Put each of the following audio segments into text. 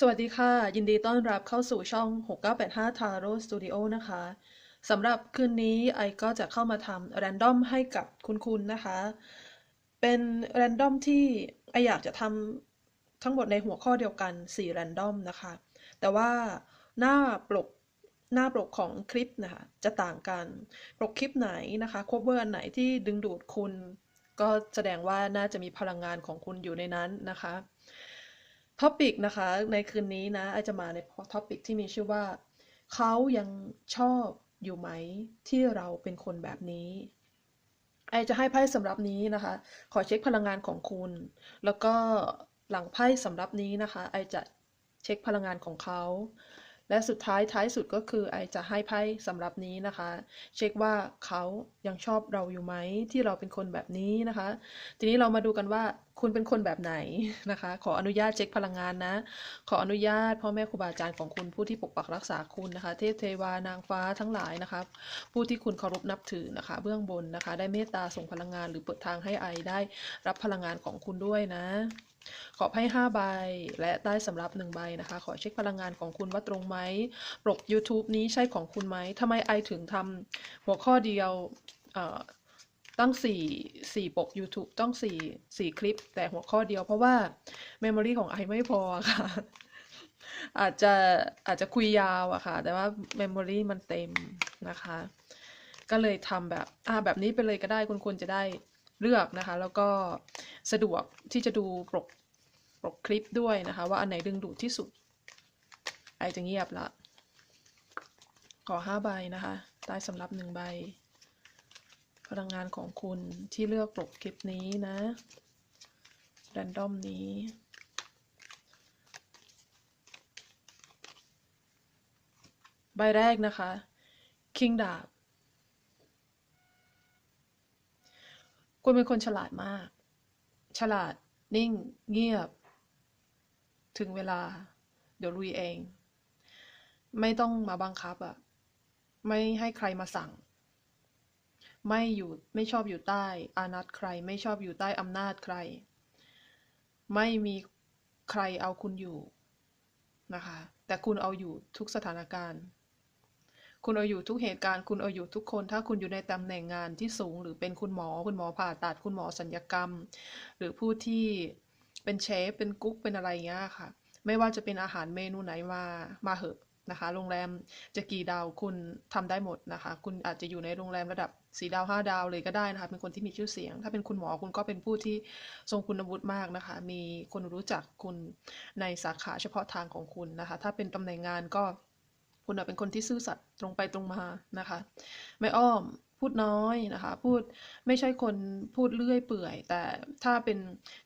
สวัสดีค่ะ ยินดีต้อนรับเข้าสู่ช่อง 6985 Taro Studio นะคะสำหรับคืนนี้ไอก็จะเข้ามาทำ random ให้กับคุณคุณนะคะ เป็น random ที่ไออยากจะทำทั้งหมดในหัวข้อเดียวกัน4 random นะคะ แต่ว่าหน้าปกหน้าปกของคลิปนะคะ จะต่างกัน ปกคลิปไหนนะคะ cover อันไหนที่ดึงดูดคุณ ก็แสดงว่าน่าจะมีพลังงานของคุณอยู่ในนั้นนะคะ ท็อปิกนะคะในคืนนี้นะไอจะมาในท็อปิกที่มีชื่อว่า เขายังชอบอยู่ไหมที่เราเป็นคนแบบนี้ไอจะให้ไพ่สำหรับนี้นะคะ ขอเช็คพลังงานของคุณ แล้วก็หลังไพ่สำหรับนี้นะคะ ไอจะเช็คพลังงานของเขา และสุดท้ายท้ายสุดก็คือไอจะให้ไพ่สำหรับนี้นะคะ เช็คว่าเขายังชอบเราอยู่ไหมที่เราเป็นคนแบบนี้นะคะ ทีนี้เรามาดูกันว่าคุณเป็นคนแบบไหนนะคะ ขออนุญาตเช็คพลังงานนะ ขออนุญาตพ่อแม่ครูบาอาจารย์ของคุณผู้ที่ปกปักรักษาคุณนะคะ เทพเทวานางฟ้าทั้งหลายนะคะผู้ที่คุณเคารพนับถือนะคะ เบื้องบนนะคะ ได้เมตตาส่งพลังงานหรือเปิดทางให้ไอได้รับพลังงานของคุณด้วยนะ ขอให้5ใบ และได้สำหรับ1ใบนะคะ ขอเช็คพลังงานของคุณว่าตรงไหมปก YouTube นี้ใช่ของคุณไหมทำไมไอถึงทำหัวข้อเดียวตั้ง4 4ปก YouTube ต้อง4 4คลิป แต่หัวข้อเดียวเพราะว่า Memory ของไอไม่พอค่ะ อาจจะอาจจะคุยยาวอะค่ะ แต่ว่า Memory มันเต็มนะคะ ก็เลยทำแบบอ่าแบบนี้ไปเลยก็ได้คุณควรจะได้ เลือกนะคะ แล้วก็สะดวกที่จะดูปกปกคลิปด้วยนะคะ ว่าอันไหนดึงดูดที่สุด ไอจะเงียบละขอห้าใบนะคะได้สำหรับหนึ่งใบ พลังงานของคุณที่เลือกปกคลิปนี้นะแรนดอมนี้ใบแรกนะคะคิงดาบ คุณเป็นคนฉลาดมาก ฉลาด นิ่ง เงียบ ถึงเวลา เดี๋ยวลุยเอง ไม่ต้องมาบังคับอะไม่ให้ใครมาสั่ง ไม่อยู่ไม่ชอบอยู่ใต้ อานัตใคร ไม่ชอบอยู่ใต้อำนาจใคร ไม่มีใครเอาคุณอยู่นะคะ แต่คุณเอาอยู่ทุกสถานการณ์ คุณเอาอยู่ทุกเหตุการณ์ คุณเอาอยู่ทุกคน ถ้าคุณอยู่ในตำแหน่งงานที่สูง หรือเป็นคุณหมอ คุณหมอผ่าตัด คุณหมอสัญญกรรม หรือผู้ที่เป็นเชฟ เป็นกุ๊ก เป็นอะไรเงี้ยค่ะ ไม่ว่าจะเป็นอาหารเมนูไหนมา มาเหอะนะคะ โรงแรมจะกี่ดาวคุณทำได้หมดนะคะ คุณอาจจะอยู่ในโรงแรมระดับสี่ดาวห้าดาวเลยก็ได้นะคะ เป็นคนที่มีชื่อเสียง ถ้าเป็นคุณหมอคุณก็เป็นผู้ที่ทรงคุณวุฒิมากนะคะ มีคนรู้จักคุณในสาขาเฉพาะทางของคุณนะคะ ถ้าเป็นตำแหน่งงานก็ คุณเป็นคนที่ซื่อสัตย์ตรงไปตรงมานะคะ ไม่อ้อมพูดน้อยนะคะ พูดไม่ใช่คนพูดเลื่อยเปื่อย แต่ถ้าเป็น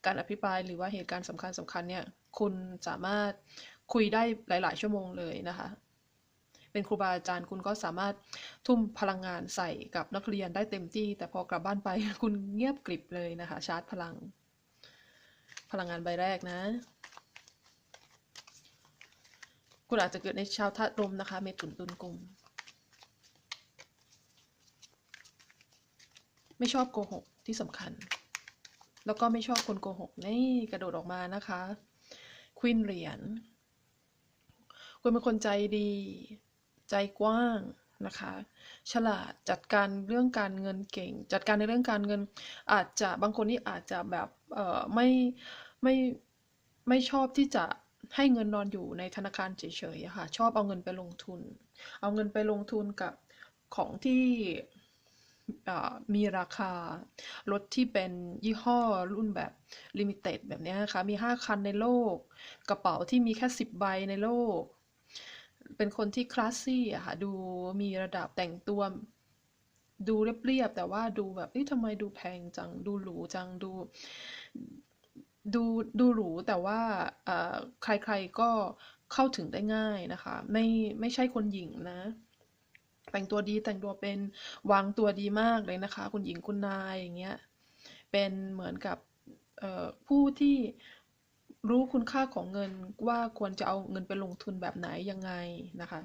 การอภิปรายหรือว่าเหตุการณ์สำคัญสำคัญเนี่ยคุณสามารถคุยได้หลาย ๆ ชั่วโมงเลยนะคะ เป็นครูบาอาจารย์คุณก็สามารถทุ่มพลังงานใส่กับนักเรียนได้เต็มที่ แต่พอกลับบ้านไปคุณเงียบกริบเลยนะคะ ชาร์จพลัง พลังงานใบแรกนะ คุณอาจจะเกิดในชาวธาตุลมนะคะ เมถุนตุลกุมไม่ชอบโกหกที่สำคัญ แล้วก็ไม่ชอบคนโกหกนี่กระโดดออกมานะคะควินเหรียญคุณเป็นคนใจดี ใจกว้างนะคะ ฉลาดจัดการเรื่องการเงินเก่ง จัดการในเรื่องการเงิน อาจจะบางคนนี่อาจจะแบบเออไม่ไม่ไม่ชอบที่จะ ให้เงินนอนอยู่ในธนาคารเฉยๆค่ะ ชอบเอาเงินไปลงทุน เอาเงินไปลงทุนกับของที่มีราคารถที่เป็นยี่ห้อรุ่นแบบลิมิเต็ดแบบนี้นะคะ มี 5 คันในโลก กระเป๋าที่มีแค่ 10 ใบในโลก เป็นคนที่คลาสซี่อะค่ะ ดูมีระดับแต่งตัว ดูเรียบๆ แต่ว่าดูแบบเอ๊ะทำไมดูแพงจัง ดูหรูจัง ดู ดูดูหรูแต่ว่าใครๆก็เข้าถึงได้ง่ายนะคะ ไม่ไม่ใช่คนหญิงนะ แต่งตัวดีแต่งตัวเป็นวางตัวดีมากเลยนะคะ คุณหญิงคุณนายอย่างเงี้ยเป็นเหมือนกับผู้ที่รู้คุณค่าของเงินว่าควรจะเอาเงินไปลงทุนแบบไหนยังไงนะคะ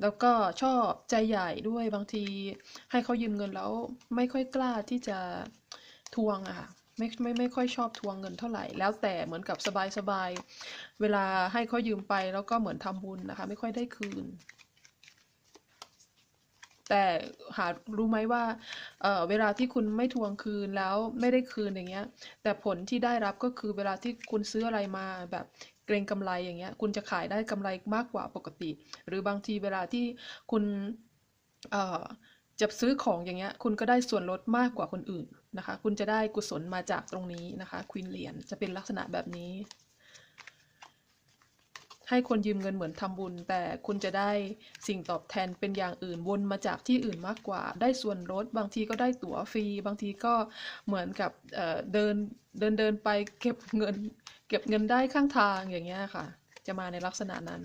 แล้วก็ชอบใจใหญ่ด้วยบางทีให้เขายืมเงินแล้วไม่ค่อยกล้าที่จะทวงอะค่ะ ไม่ไม่ไม่ค่อยชอบทวงเงินเท่าไหร่ แล้วแต่เหมือนกับสบายสบายเวลาให้เขายืมไปแล้วก็เหมือนทำบุญนะคะ ไม่ค่อยได้คืน แต่หารู้ไหมว่าเออเวลาที่คุณไม่ทวงคืนแล้วไม่ได้คืนอย่างเงี้ย แต่ผลที่ได้รับก็คือเวลาที่คุณซื้ออะไรมาแบบเกรงกำไรอย่างเงี้ย คุณจะขายได้กำไรมากกว่าปกติ หรือบางทีเวลาที่คุณ เอ่อ จะซื้อของอย่างเงี้ย คุณก็ได้ส่วนลดมากกว่าคนอื่นนะคะ คุณจะได้กุศลมาจากตรงนี้นะคะควีนเหรียญจะเป็นลักษณะแบบนี้ ให้คนยืมเงินเหมือนทำบุญ แต่คุณจะได้สิ่งตอบแทนเป็นอย่างอื่นวนมาจากที่อื่นมากกว่า ได้ส่วนลดบางทีก็ได้ตั๋วฟรี บางทีก็เหมือนกับเเดินเดินเดินไปเก็บเงิน เก็บเงินได้ข้างทางอย่างเงี้ยค่ะ จะมาในลักษณะนั้น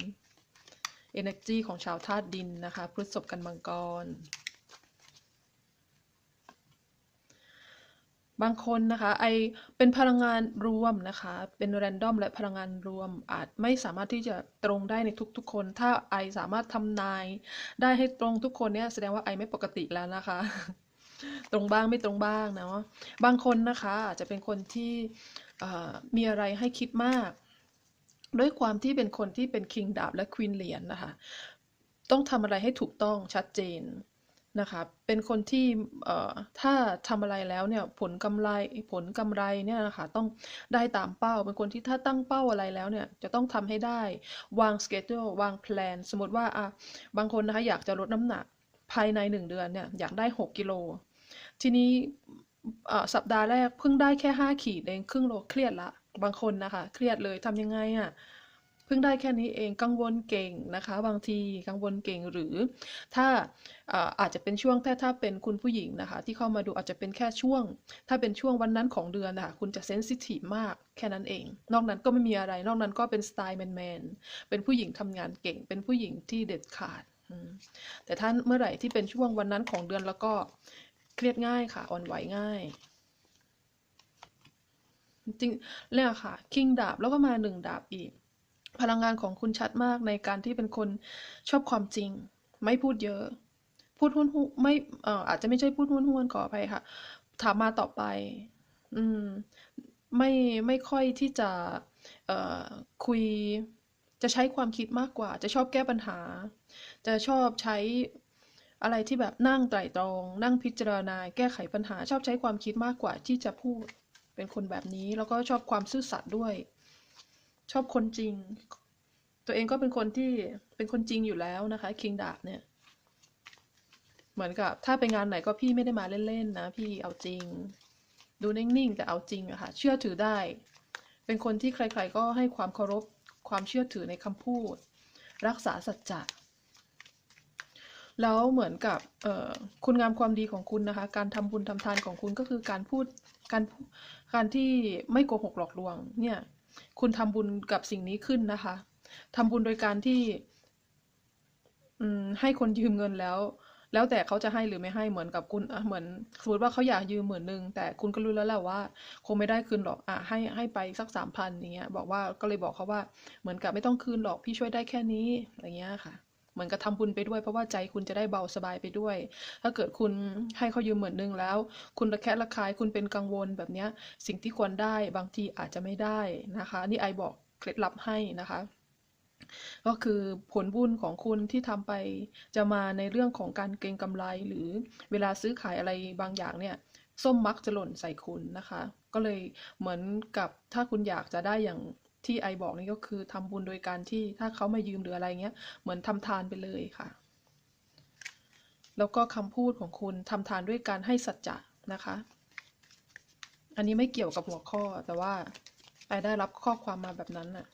energy ของชาวธาตุดินนะคะพฤษภกันมังกร บางคนนะคะไอเป็นพลังงานรวมนะคะ เป็นแรนดอมและพลังงานรวมอาจไม่สามารถที่จะตรงได้ในทุกๆคน ถ้าไอสามารถทำนาย ได้ให้ตรงทุกคนเนี่ยแสดงว่าไอไม่ปกติแล้วนะคะ ตรงบ้างไม่ตรงบ้างเนาะบางคนนะคะอาจจะเป็นคนที่มีอะไรให้คิดมาก ด้วยความที่เป็นคนที่เป็นคิงดาบและควีนเหรียญนะคะ ต้องทำอะไรให้ถูกต้องชัดเจน นะคะเป็นคนที่ถ้าทำอะไรแล้วเนี่ยผลกำไรผลกำไรเนี่ยนะคะต้องได้ตามเป้า เป็นคนที่ถ้าตั้งเป้าอะไรแล้วเนี่ยจะต้องทำให้ได้วางสเกจ u l e วางแพลนสมมติว่าอะบางคนนะคะอยากจะลดน้ำหนักภายในหนึ่งเดือนเนี่ยอยากได้ 6 กิโล ทีนี้สัปดาห์แรกเพิ่งได้แค่ 5 ขีดเองครึ่งโลเครียดละบางคนนะคะ เครียดเลยทำยังไงอะ่ะ เพิ่งได้แค่นี้เองกังวลเก่งนะคะ บางทีกังวลเก่งหรือถ้าเอ่อาจจะเป็นช่วงถ้าถ้าเป็นคุณผู้หญิงนะคะ ที่เข้ามาดูอาจจะเป็นแค่ช่วง ถ้าเป็นช่วงวันนั้นของเดือนนะคะคุณจะเซนซิทีฟมากแค่นั้นเอง นอกนั้นก็ไม่มีอะไร นอกนั้นก็เป็นสไตล์แมนแมนเป็นผู้หญิงทำงานเก่ง เป็นผู้หญิงที่เด็ดขาดแต่ถ้าเมื่อไหร่ที่เป็นช่วงวันนั้นของเดือนแล้วก็เครียดง่ายค่ะอ่อนไหวง่ายจริงเนี่ยค่ะ คิงดาบแล้วก็มาหนึ่งดาบอีก พลังงานของคุณชัดมากในการที่เป็นคนชอบความจริง ไม่พูดเยอะ พูดหุ้นๆไม่เอ่ออาจจะไม่ใช่พูดหุ้นหุ้นขออภัยค่ะ ถามมาต่อไป อืม ไม่ไม่ค่อยที่จะ เอ่อคุย จะใช้ความคิดมากกว่า จะชอบแก้ปัญหา จะชอบใช้อะไรที่แบบนั่งไตร่ตรอง นั่งพิจารณา แก้ไขปัญหา ชอบใช้ความคิดมากกว่าที่จะพูดเป็นคนแบบนี้ แล้วก็ชอบความซื่อสัตย์ด้วย ชอบคนจริง ตัวเองก็เป็นคนที่เป็นคนจริงอยู่แล้วนะคะ คิงดาบเนี่ย เหมือนกับ ถ้าไปงานไหนก็พี่ไม่ได้มาเล่นๆนะ พี่เอาจริง ดูนิ่งๆแต่เอาจริงอะค่ะ เชื่อถือได้ เป็นคนที่ใคร ๆ ก็ให้ความเคารพความเชื่อถือในคำพูด รักษาสัจจะแล้วเหมือนกับคุณงามความดีของคุณนะคะ การทำบุญทำทานของคุณก็คือการพูดการการที่ไม่โกหกหลอกลวงเนี่ย คุณทำบุญกับสิ่งนี้ขึ้นนะคะทำบุญโดยการที่ อืม ให้คนยืมเงินแล้ว แล้วแต่เขาจะให้หรือไม่ให้เหมือนกับคุณเหมือนสมมติว่าเขาอยากยืมหมื่นหนึ่งแต่คุณก็รู้แล้วแหละว่า คงไม่ได้คืนหรอกอะให้ให้ไปสักสามพันอย่างเงี้ย บอกว่าก็เลยบอกเขาว่า เหมือนกับไม่ต้องคืนหรอกพี่ช่วยได้แค่นี้อะไรเงี้ยค่ะ เหมือนกับทำบุญไปด้วย เพราะว่าใจคุณจะได้เบาสบายไปด้วย ถ้าเกิดคุณให้เขายืมหมื่นหนึ่งแล้ว คุณระแคะระคายคุณเป็นกังวลแบบนี้สิ่งที่ควรได้บางทีอาจจะไม่ได้นะคะ นี่ไอบอกเคล็ดลับให้นะคะก็คือผลบุญของคุณที่ทำไปจะมาในเรื่องของการเก็งกำไร หรือเวลาซื้อขายอะไรบางอย่างเนี่ยส้มมักจะหล่นใส่คุณนะคะ ก็เลยเหมือนกับถ้าคุณอยากจะได้อย่าง ที่ไอบอกนี่ก็คือทำบุญโดยการที่ถ้าเขามายืมหรืออะไรเงี้ย เหมือนทำทานไปเลยค่ะ แล้วก็คำพูดของคุณทำทานด้วยการให้สัจจะนะคะ อันนี้ไม่เกี่ยวกับหัวข้อแต่ว่าไอได้รับข้อความมาแบบนั้นน่ะ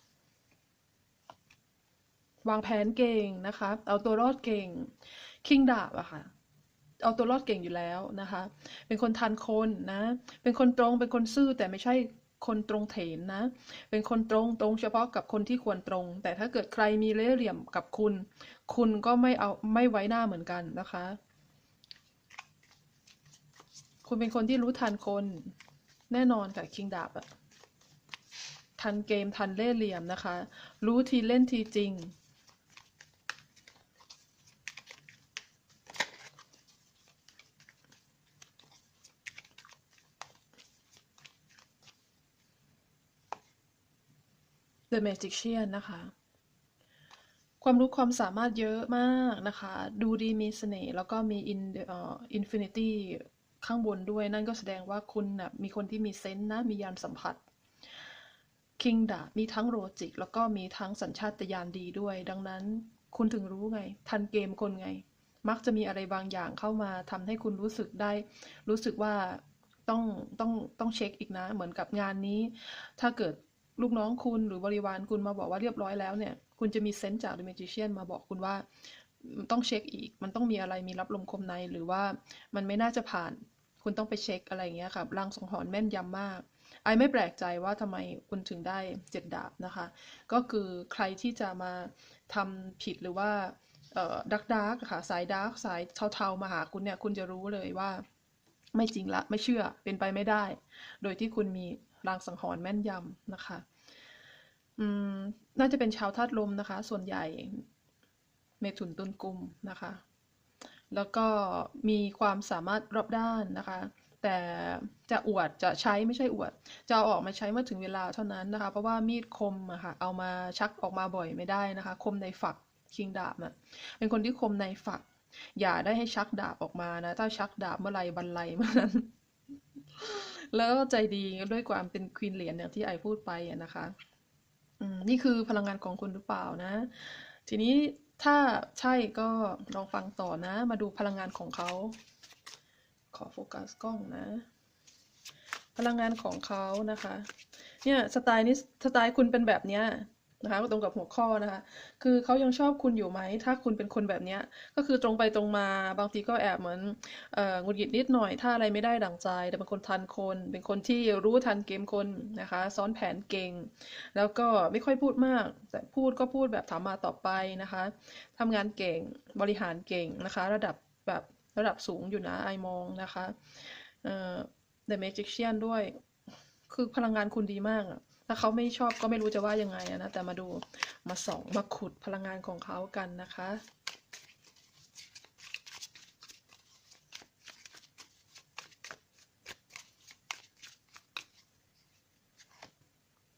วางแผนเก่งนะคะ เอาตัวรอดเก่ง คิงดาบอะค่ะ เอาตัวรอดเก่งอยู่แล้วนะคะ เป็นคนทันคนนะ เป็นคนตรง เป็นคนซื่อแต่ไม่ใช่ คนตรงเถนนะ เป็นคนตรงตรงเฉพาะกับคนที่ควรตรง แต่ถ้าเกิดใครมีเล่ห์เหลี่ยมกับคุณ คุณก็ไม่เอาไม่ไว้หน้าเหมือนกันนะคะ คุณเป็นคนที่รู้ทันคน แน่นอนกับคิงดาบอะทันเกมทันเล่ห์เหลี่ยมนะคะ รู้ทีเล่นทีจริง The Magician นะคะ ความรู้ความสามารถเยอะมากนะคะ ดูดีมีเสน่ห์แล้วก็มี in เอ่อ infinity ข้างบนด้วยนั่นก็แสดงว่าคุณนะมีคนที่มีเซนส์นะ มียานสัมผัสคิงดามีทั้งโรจิก แล้วก็มีทั้งสัญชาตญาณดีด้วย ดังนั้นคุณถึงรู้ไง ทันเกมคนไง มักจะมีอะไรบางอย่างเข้ามาทำให้คุณรู้สึกได้ รู้สึกว่าต้องต้องต้องเช็คอีกนะ เหมือนกับงานนี้ ถ้าเกิด ลูกน้องคุณหรือบริวารคุณมาบอกว่าเรียบร้อยแล้วเนี่ย คุณจะมีเซนส์จาก The Magician มาบอกคุณว่าต้องเช็คอีก มันต้องมีอะไรมีรับลมคมในหรือว่ามันไม่น่าจะผ่าน คุณต้องไปเช็คอะไรอย่างเงี้ยค่ะลางสังหรณ์แม่นยำมาก ไอไม่แปลกใจว่าทำไมคุณถึงได้เจ็ดดาบนะคะ ก็คือใครที่จะมาทำผิดหรือว่าดักดาร์กค่ะสายดาร์กสายเทาๆมาหาคุณเนี่ย คุณจะรู้เลยว่า ไม่จริงละ ไม่เชื่อเป็นไปไม่ได้ โดยที่คุณมี รางสังหรณ์แม่นยำนะคะอืมน่าจะเป็นชาวธาตุลมนะคะ ส่วนใหญ่เมถุนตุลกุมนะคะ แล้วก็มีความสามารถรอบด้านนะคะ แต่จะอวดจะใช้ไม่ใช่อวด จะเอาออกมาใช้เมื่อถึงเวลาเท่านั้นนะคะ เพราะว่ามีดคมอะค่ะเอามาชักออกมาบ่อยไม่ได้นะคะ คมในฝักคิงดาบน่ะเป็นคนที่คมในฝัก อย่าได้ให้ชักดาบออกมานะ ถ้าชักดาบเมื่อไรบันไลเมื่อนั้น แล้วก็ใจดีด้วยความเป็นควีนเหรียญอย่างที่ไอพูดไปนะคะอืมนี่คือพลังงานของคุณหรือเปล่านะ ทีนี้ถ้าใช่ก็ลองฟังต่อนะ มาดูพลังงานของเขา ขอโฟกัสกล้องนะ พลังงานของเขานะคะ เนี่ยสไตล์นี้สไตล์คุณเป็นแบบเนี้ย นะคะก็ตรงกับหัวข้อนะคะ คือเขายังชอบคุณอยู่ไหม ถ้าคุณเป็นคนแบบนี้ก็คือตรงไปตรงมาบางทีก็แอบเหมือนหงุดหงิดนิดหน่อย ถ้าอะไรไม่ได้ดั่งใจ แต่เป็นคนทันคน เป็นคนที่รู้ทันเกมคนนะคะ ซ้อนแผนเก่ง แล้วก็ไม่ค่อยพูดมาก แต่พูดก็พูดแบบถามมาต่อไปนะคะทำงานเก่งบริหารเก่งนะคะ ระดับแบบระดับสูงอยู่นะไอมองนะคะเอ่อ The Magician ด้วย คือพลังงานคุณดีมากอะ ถ้าเขาไม่ชอบก็ไม่รู้จะว่ายังไงนะ แต่มาดูมาส่องมาขุดพลังงานของเขากันนะคะ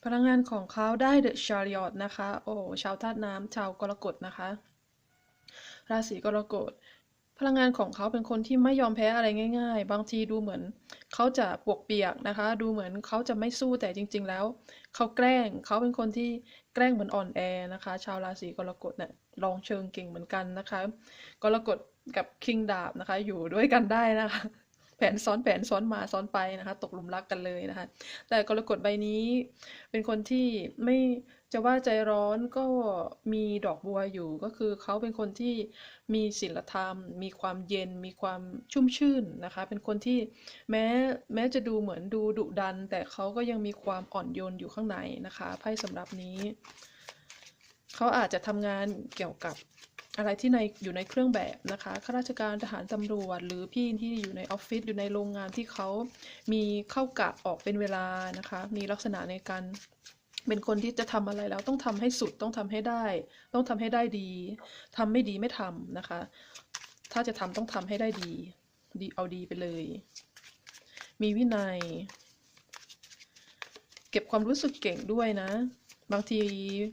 พลังงานของเขาได้ The Chariot นะคะ โอ้ ชาวธาตุน้ำชาวกรกฎนะคะ ราศีกรกฎพลังงานของเขาเป็นคนที่ไม่ยอมแพ้อะไรง่าย ๆ บางทีดูเหมือน เขาจะปวกเปียกนะคะ ดูเหมือนเขาจะไม่สู้แต่จริง ๆ แล้วเขาแกล้งเขาเป็นคนที่แกล้งเหมือนอ่อนแอนะคะ ชาวราศีกรกฎเนี่ยลองเชิงเก่งเหมือนกันนะคะกรกฎกับคิงดาบนะคะ อยู่ด้วยกันได้นะคะแผนซ้อนแผนซ้อนมาซ้อนไปนะคะ ตกหลุมรักกันเลยนะคะ แต่กรกฎใบนี้เป็นคนที่ไม่ จะว่าใจร้อนก็มีดอกบัวอยู่ก็คือเขาเป็นคนที่มีศีลธรรม มีความเย็น มีความชุ่มชื่นนะคะ เป็นคนที่แม้แม้จะดูเหมือนดูดุดัน แต่เขาก็ยังมีความอ่อนโยนอยู่ข้างในนะคะไพ่สำหรับนี้เขาอาจจะทำงานเกี่ยวกับอะไรที่ในอยู่ในเครื่องแบบนะคะข้าราชการทหารตำรวจ หรือพี่ที่อยู่ในออฟฟิศอยู่ในโรงงานที่เขามีเข้ากะออกเป็นเวลานะคะ มีลักษณะในการ เป็นคนที่จะทำอะไรแล้วต้องทำให้สุดต้องทำให้ได้ ต้องทำให้ได้ดีทำไม่ดีไม่ทำนะคะ ถ้าจะทำต้องทำให้ได้ดี ดีเอาดีไปเลย มีวินัย เก็บความรู้สึกเก่งด้วยนะ บางที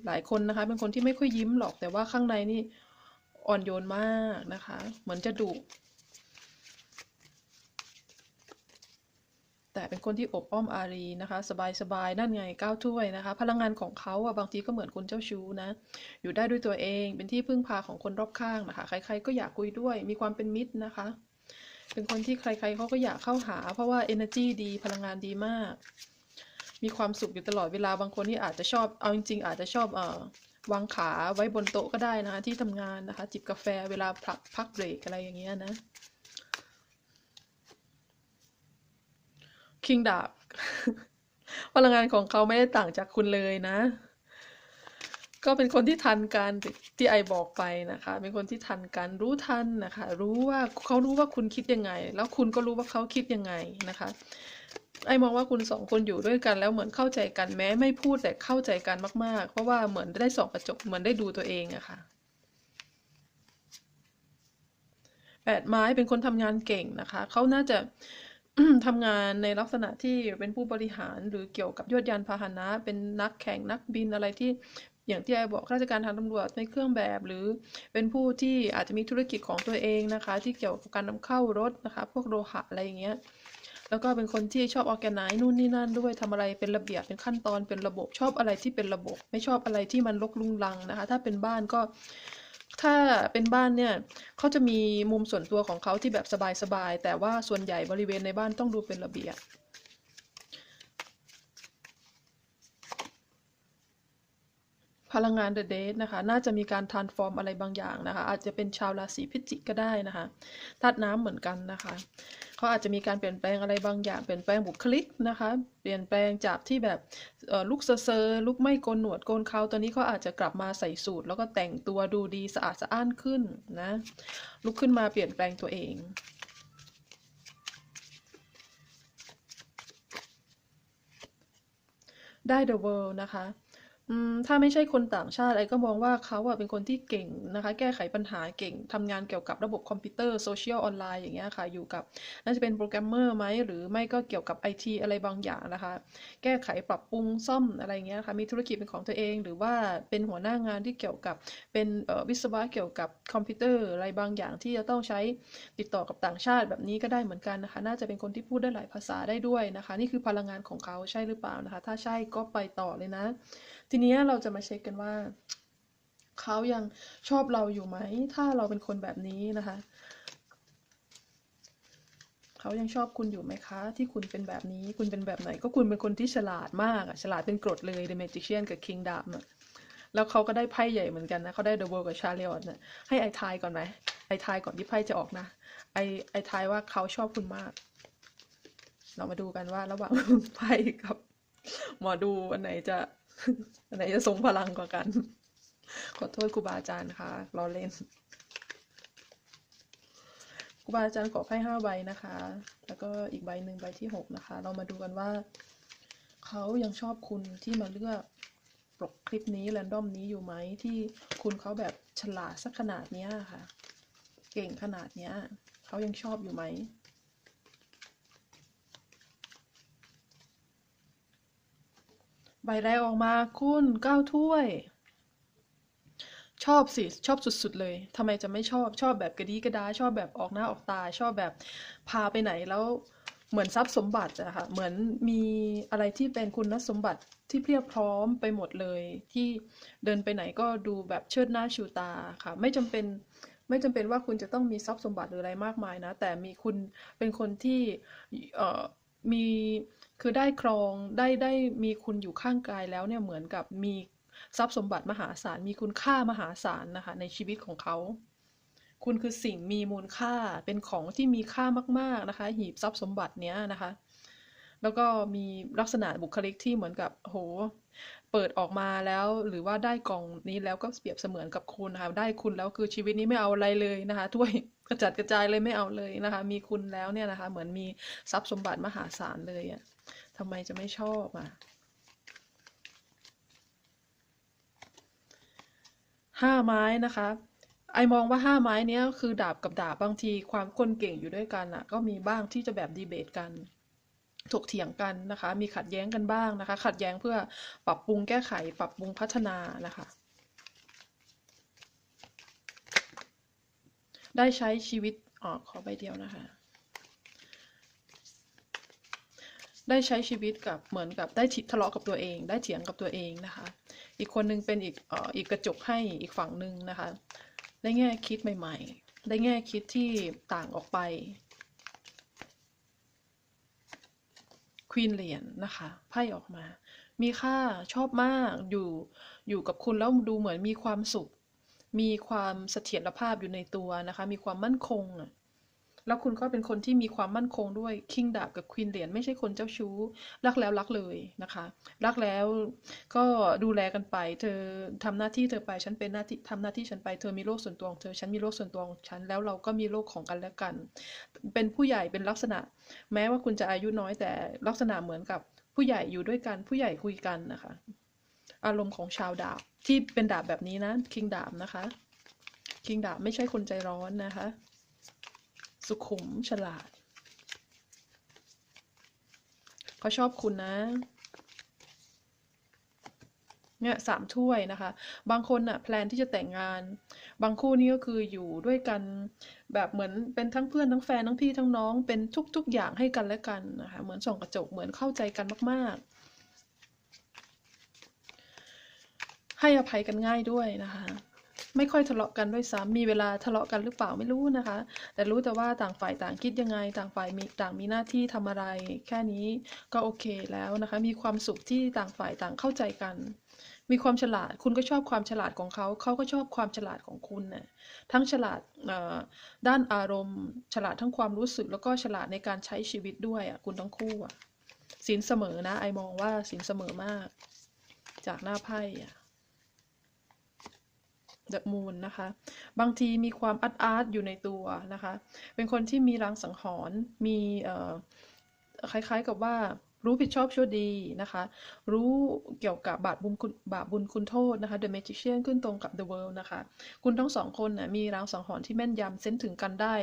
หลายคนนะคะ เป็นคนที่ไม่ค่อยยิ้มหรอกแต่ว่าข้างในนี่อ่อนโยนมากนะคะ เหมือนจะดุ แต่เป็นคนที่อบอ้อมอารีนะคะ สบายๆนั่นไงก้าวถ้วยนะคะ พลังงานของเขาอะบางทีก็เหมือนคนเจ้าชู้นะ อยู่ได้ด้วยตัวเองเป็นที่พึ่งพาของคนรอบข้างนะคะ ใครๆก็อยากคุยด้วย มีความเป็นมิตรนะคะ เป็นคนที่ใครๆเขาก็อยากเข้าหา เพราะว่า energy ดีพลังงานดีมาก มีความสุขอยู่ตลอดเวลาบางคนที่อาจจะชอบเอาจริงๆ อาจจะชอบเอ่อวางขาไว้บนโต๊ะก็ได้นะคะที่ทำงานนะคะ จิบกาแฟเวลาพักพักเบรกอะไรอย่างเงี้ยนะ คิงดาบ พลังงานของเขาไม่ได้ต่างจากคุณเลยนะ ก็เป็นคนที่ทันการที่ไอบอกไปนะคะ เป็นคนที่ทันการรู้ทันนะคะ รู้ว่าเขารู้ว่าคุณคิดยังไง แล้วคุณก็รู้ว่าเขาคิดยังไงนะคะไอมองว่าคุณสองคนอยู่ด้วยกันแล้วเหมือนเข้าใจกันแม้ไม่พูดแต่เข้าใจกันมาก ๆ เพราะว่าเหมือนได้ส่องกระจกเหมือนได้ดูตัวเองอะค่ะแปดไม้เป็นคนทำงานเก่งนะคะ เขาน่าจะ ทำงานในลักษณะที่เป็นผู้บริหาร หรือเกี่ยวกับยวดยานพาหนะ เป็นนักแข่งนักบินอะไรที่อย่างที่ไอบอกราชการทางตำรวจในเครื่องแบบ หรือเป็นผู้ที่อาจจะมีธุรกิจของตัวเองนะคะ ที่เกี่ยวกับการนำเข้ารถนะคะ พวกโลหะอะไรอย่างเงี้ยแล้วก็เป็นคนที่ชอบออแกไนซ์นู่นนี่นั่นด้วยทำอะไรเป็นระเบียบเป็นขั้นตอนเป็นระบบชอบอะไรที่เป็นระบบ ไม่ชอบอะไรที่มันรกลุงลังนะคะ ถ้าเป็นบ้านก็ ถ้าเป็นบ้านเนี่ยเขาจะมีมุมส่วนตัวของเขาที่แบบสบายๆ แต่ว่าส่วนใหญ่บริเวณในบ้านต้องดูเป็นระเบียบพลังงานเดอะเดทนะคะ น่าจะมีการทานฟอร์มอะไรบางอย่างนะคะ อาจจะเป็นชาวราศีพิจิกก็ได้นะคะธาตุน้ำเหมือนกันนะคะ เขาอาจจะมีการเปลี่ยนแปลงอะไรบางอย่างเปลี่ยนแปลงบุคลิกนะคะ เปลี่ยนแปลงจากที่แบบลุกเซอร์เซอร์ลุกไม่โกนหนวดโกนเขาตอนนี้เขาอาจจะกลับมาใส่สูทแล้วก็แต่งตัวดูดีสะอาดสะอ้านขึ้นนะลุกขึ้นมาเปลี่ยนแปลงตัวเองได้ The World นะคะ อืม ถ้าไม่ใช่คนต่างชาติไอ้ก็มองว่าเขาอะเป็นคนที่เก่งนะคะ แก้ไขปัญหาเก่งทำงานเกี่ยวกับระบบคอมพิวเตอร์โซเชียลออนไลน์อย่างเงี้ยค่ะ อยู่กับน่าจะเป็นโปรแกรมเมอร์ไหม หรือไม่ก็เกี่ยวกับไอทีอะไรบางอย่างนะคะ แก้ไขปรับปรุงซ่อมอะไรเงี้ยค่ะ มีธุรกิจเป็นของตัวเอง หรือว่าเป็นหัวหน้างานที่เกี่ยวกับเป็นเอ่อวิศวะเกี่ยวกับคอมพิวเตอร์อะไรบางอย่างที่จะต้องใช้ติดต่อกับต่างชาติแบบนี้ก็ได้เหมือนกันนะคะ น่าจะเป็นคนที่พูดได้หลายภาษาได้ด้วยนะคะ นี่คือพลังงานของเขาใช่หรือเปล่านะคะ ถ้าใช่ก็ไปต่อเลยนะ ทีนี้เราจะมาเช็คกันว่าเขายังชอบเราอยู่ไหม ถ้าเราเป็นคนแบบนี้นะคะเขายังชอบคุณอยู่ไหมคะ ที่คุณเป็นแบบนี้คุณเป็นแบบไหน ก็คุณเป็นคนที่ฉลาดมากอะฉลาดเป็นกรดเลย The Magician กับ King ดาบอะแล้วเขาก็ได้ไพ่ใหญ่เหมือนกันนะเขาได้ The World กับ Chariot นะให้ไอทายก่อนไหมไอทายก่อนที่ไพ่จะออกนะ ไอไอทายว่าเขาชอบคุณมาก เรามาดูกันว่าระหว่างไพ่กับหมอดูอันไหนจะ อันไหนจะทรงพลังกว่ากัน ขอโทษครูบาอาจารย์ค่ะล้อเล่นครูบาอาจารย์ขอไพ่ห้าใบนะคะ แล้วก็อีกใบหนึ่งใบที่หกนะคะ เรามาดูกันว่า เขายังชอบคุณที่มาเลือกปลกคลิปนี้แรนดอมนี้อยู่ไหมที่คุณเขาแบบฉลาดสักขนาดเนี้ยค่ะ เก่งขนาดเนี้ยเขายังชอบอยู่ไหม ใบแรกออกมาคุณเก้าถ้วย ชอบสิ ชอบสุด ๆ เลยทำไมจะไม่ชอบชอบแบบกระดีกระดาชอบแบบออกหน้าออกตา ชอบแบบพาไปไหนแล้วเหมือนทรัพย์สมบัติอะค่ะเหมือนมีอะไรที่เป็นคุณสมบัติที่เพียบพร้อมไปหมดเลย ที่เดินไปไหนก็ดูแบบเชิดหน้าชูตาค่ะ ไม่จำเป็นไม่จำเป็นว่าคุณจะต้องมีทรัพย์สมบัติหรืออะไรมากมายนะ แต่มีคุณเป็นคนที่เอ่อมี คือได้ครองได้ได้มีคุณอยู่ข้างกายแล้วเนี่ยเหมือนกับมีทรัพย์สมบัติมหาศาลมีคุณค่ามหาศาลนะคะในชีวิตของเขา คุณคือสิ่งมีมูลค่าเป็นของที่มีค่ามากๆนะคะหีบทรัพย์สมบัติเนี้ยนะคะ แล้วก็มีลักษณะบุคลิกที่เหมือนกับโหเปิดออกมาแล้วหรือว่าได้กล่องนี้แล้วก็เปรียบเสมือนกับคุณนะคะได้คุณแล้วคือชีวิตนี้ไม่เอาอะไรเลยนะคะถ้วยกระจัดกระจายเลยไม่เอาเลยนะคะ มีคุณแล้วเนี่ยนะคะ เหมือนมีทรัพย์สมบัติมหาศาลเลยอะำไมจะไม่ชอบอะ ห้าไม้นะคะ ไอมองว่าห้าไม้เนี้ยคือดาบกับดาบบางทีความคนเก่งอยู่ด้วยกันอะ ก็มีบ้างที่จะแบบดีเบตกัน ถกเถียงกันนะคะ มีขัดแย้งกันบ้างนะคะ ขัดแย้งเพื่อปรับปรุงแก้ไข ปรับปรุงพัฒนานะคะได้ใช้ชีวิตออขอใบเดียวนะคะ ได้ใช้ชีวิตกับเหมือนกับได้ทะเลาะกับตัวเอง ได้เถียงกับตัวเองนะคะ อีกคนนึงเป็นอีกออีกกระจกให้อีกฝั่งหนึ่งนะคะ ได้แง่คิดใหม่ ๆ ได้แง่คิดที่ต่างออกไปควีนเหรียญนะคะไพ่ออกมา มีค่าชอบมากอยู่อยู่กับคุณแล้วดูเหมือนมีความสุข มีความเสถียรภาพอยู่ในตัวนะคะ มีความมั่นคงอะ แล้วคุณก็เป็นคนที่มีความมั่นคงด้วยคิงดาบกับควีนเหรียญไม่ใช่คนเจ้าชู้ รักแล้วรักเลยนะคะ รักแล้วก็ดูแลกันไป เธอทำหน้าที่เธอไปฉันเป็นหน้าที่ทำหน้าที่ฉันไปเธอมีโลกส่วนตัวของเธอฉันมีโลกส่วนตัวของฉันแล้วเราก็มีโลกของกันและกัน เป็นผู้ใหญ่เป็นลักษณะ แม้ว่าคุณจะอายุน้อยแต่ลักษณะเหมือนกับผู้ใหญ่อยู่ด้วยกันผู้ใหญ่คุยกันนะคะ อารมณ์ของชาวดาบที่เป็นดาบแบบนี้นะคิงดาบนะคะคิงดาบไม่ใช่คนใจร้อนนะคะ สุขุมฉลาด เขาชอบคุณนะ เนี่ยสามถ้วยนะคะ บางคนน่ะแพลนที่จะแต่งงาน บางคู่นี่ก็คืออยู่ด้วยกันแบบเหมือนเป็นทั้งเพื่อนทั้งแฟนทั้งพี่ทั้งน้อง เป็นทุก ๆ อย่างให้กันและกันนะคะ เหมือนส่องกระจกเหมือนเข้าใจกันมาก ๆให้อภัยกันง่ายด้วยนะคะ ไม่ค่อยทะเลาะกันด้วยซ้ำมีเวลาทะเลาะกันหรือเปล่าไม่รู้นะคะ แต่รู้แต่ว่าต่างฝ่ายต่างคิดยังไง ต่างฝ่ายมีต่างมีหน้าที่ทำอะไร แค่นี้ก็โอเคแล้วนะคะ มีความสุขที่ต่างฝ่ายต่างเข้าใจกัน มีความฉลาด คุณก็ชอบความฉลาดของเขา เขาก็ชอบความฉลาดของคุณน่ะทั้งฉลาดอ่อด้านอารมณ์ ฉลาดทั้งความรู้สึก แล้วก็ฉลาดในการใช้ชีวิตด้วยอะคุณทั้งคู่อะสินเสมอนะไอมองว่าสินเสมอมาก จากหน้าไพ่อะ เดอะมูนนะคะ บางทีมีความอัดอาร์ตอยู่ในตัวนะคะ เป็นคนที่มีรางสังหรณ์มีคล้ายๆกับว่ารู้ผิดชอบชั่วดีนะคะ รู้เกี่ยวกับบาปบุญคุณบาปบุญคุณโทษนะคะ The Magician ขึ้นตรงกับ The World นะคะ คุณทั้งสองคนนะมีรางสังหรณ์ที่แม่นยำเซนถึงกันได้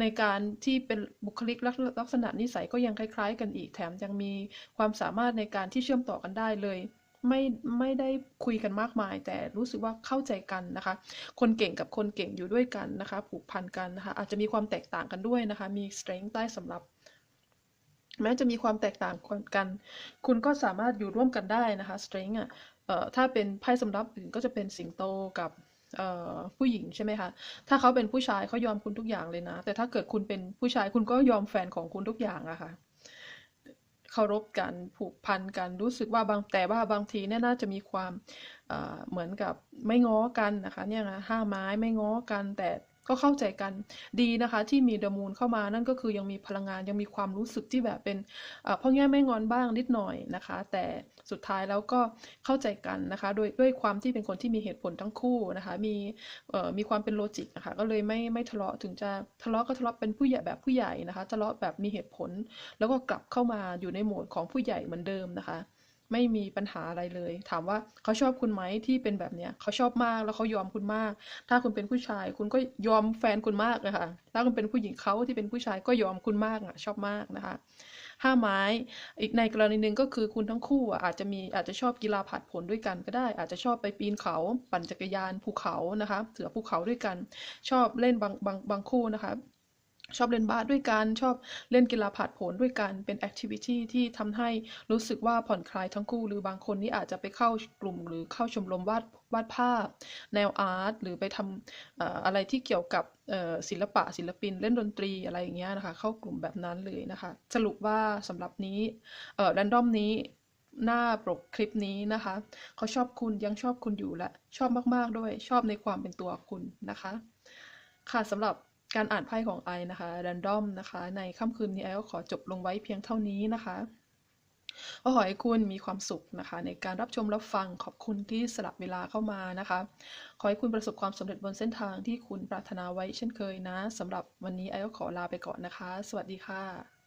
ในการที่เป็นบุคลิกลักลักษณะนิสัยก็ยังคล้ายๆ กันอีกแถมยังมีความสามารถในการที่เชื่อมต่อกันได้เลย ไม่ไม่ได้คุยกันมากมาย แต่รู้สึกว่าเข้าใจกันนะคะ คนเก่งกับคนเก่งอยู่ด้วยกันนะคะผูกพันกันนะคะอาจจะมีความแตกต่างกันด้วยนะคะ มี strength ใต้สำหรับ แม้จะมีความแตกต่างกัน คุณก็สามารถอยู่ร่วมกันได้นะคะ strength อะถ้าเป็นไพ่สำรับอื่นก็จะเป็นสิงโตกับผู้หญิงใช่ไหมคะ ถ้าเขาเป็นผู้ชายเขายอมคุณทุกอย่างเลยนะ แต่ถ้าเกิดคุณเป็นผู้ชายคุณก็ยอมแฟนของคุณทุกอย่างอะค่ะ เคารพกันผูกพันกันรู้สึกว่าบางแต่ว่าบางทีเนี่ยน่าจะมีความเอ่อเหมือนกับไม่ง้อกันนะคะเนี่ยนะห้าไม้ไม่ง้อกันแต่ ก็เข้าใจกันดีนะคะที่มีเดมูนเข้ามานั่นก็คือยังมีพลังงานยังมีความรู้สึกที่แบบเป็นเพ่อแง่ไม่งอนบ้างนิดหน่อยนะคะ แต่สุดท้ายแล้วก็เข้าใจกันนะคะโดยด้วยความที่เป็นคนที่มีเหตุผลทั้งคู่นะคะ มีมีความเป็นโลจิกนะคะก็เลยไม่ไม่ทะเลาะถึงจะทะเลาะก็ทะเลาะเป็นผู้ใหญ่แบบผู้ใหญ่นะคะทะเลาะแบบมีเหตุผล แล้วก็กลับเข้ามาอยู่ในโหมดของผู้ใหญ่เหมือนเดิมนะคะ ไม่มีปัญหาอะไรเลย ถามว่าเขาชอบคุณไหมที่เป็นแบบเนี้ยเขาชอบมากแล้วเขายอมคุณมาก ถ้าคุณเป็นผู้ชาย คุณก็ยอมแฟนคุณมากนะคะถ้าคุณเป็นผู้หญิงเขาที่เป็นผู้ชายก็ยอมคุณมากอะชอบมากนะคะห้าไม้ อีกในกรณีหนึ่งก็คือคุณทั้งคู่อะอาจจะมีอาจจะชอบกีฬาผาดผลด้วยกันก็ได้ อาจจะชอบไปปีนเขา ปั่นจักรยานภูเขานะคะเสือภูเขาด้วยกัน ชอบเล่นบางบางบางคู่นะคะ ชอบเล่นบาสด้วยกัน ชอบเล่นกีฬาผาดโผนด้วยกัน เป็นแอคทิวิตี้ที่ทำให้รู้สึกว่าผ่อนคลายทั้งคู่ หรือบางคนนี่อาจจะไปเข้ากลุ่ม หรือเข้าชมรมวาดวาดภาพ แนวอาร์ต หรือไปทำอะไรที่เกี่ยวกับศิลปะศิลปิน เล่นดนตรีอะไรอย่างเงี้ยนะคะ เข้ากลุ่มแบบนั้นเลยนะคะ สรุปว่าสำหรับนี้เอ่อแรนดอมนี้หน้าปกคลิปนี้นะคะ เขาชอบคุณยังชอบคุณอยู่และชอบมาก ๆ ด้วย ชอบในความเป็นตัวคุณนะคะ ค่ะสำหรับ การอ่านไพ่ของไอนะคะ random นะคะ ในค่ำคืนนี้ไอก็ขอจบลงไว้เพียงเท่านี้นะคะก็ขอให้คุณมีความสุขนะคะ ในการรับชมรับฟังขอบคุณที่สลับเวลาเข้ามานะคะ ขอให้คุณประสบความสำเร็จบนเส้นทางที่คุณปรารถนาไว้เช่นเคยนะสำหรับวันนี้ไอก็ขอลาไปก่อนนะคะ สวัสดีค่ะ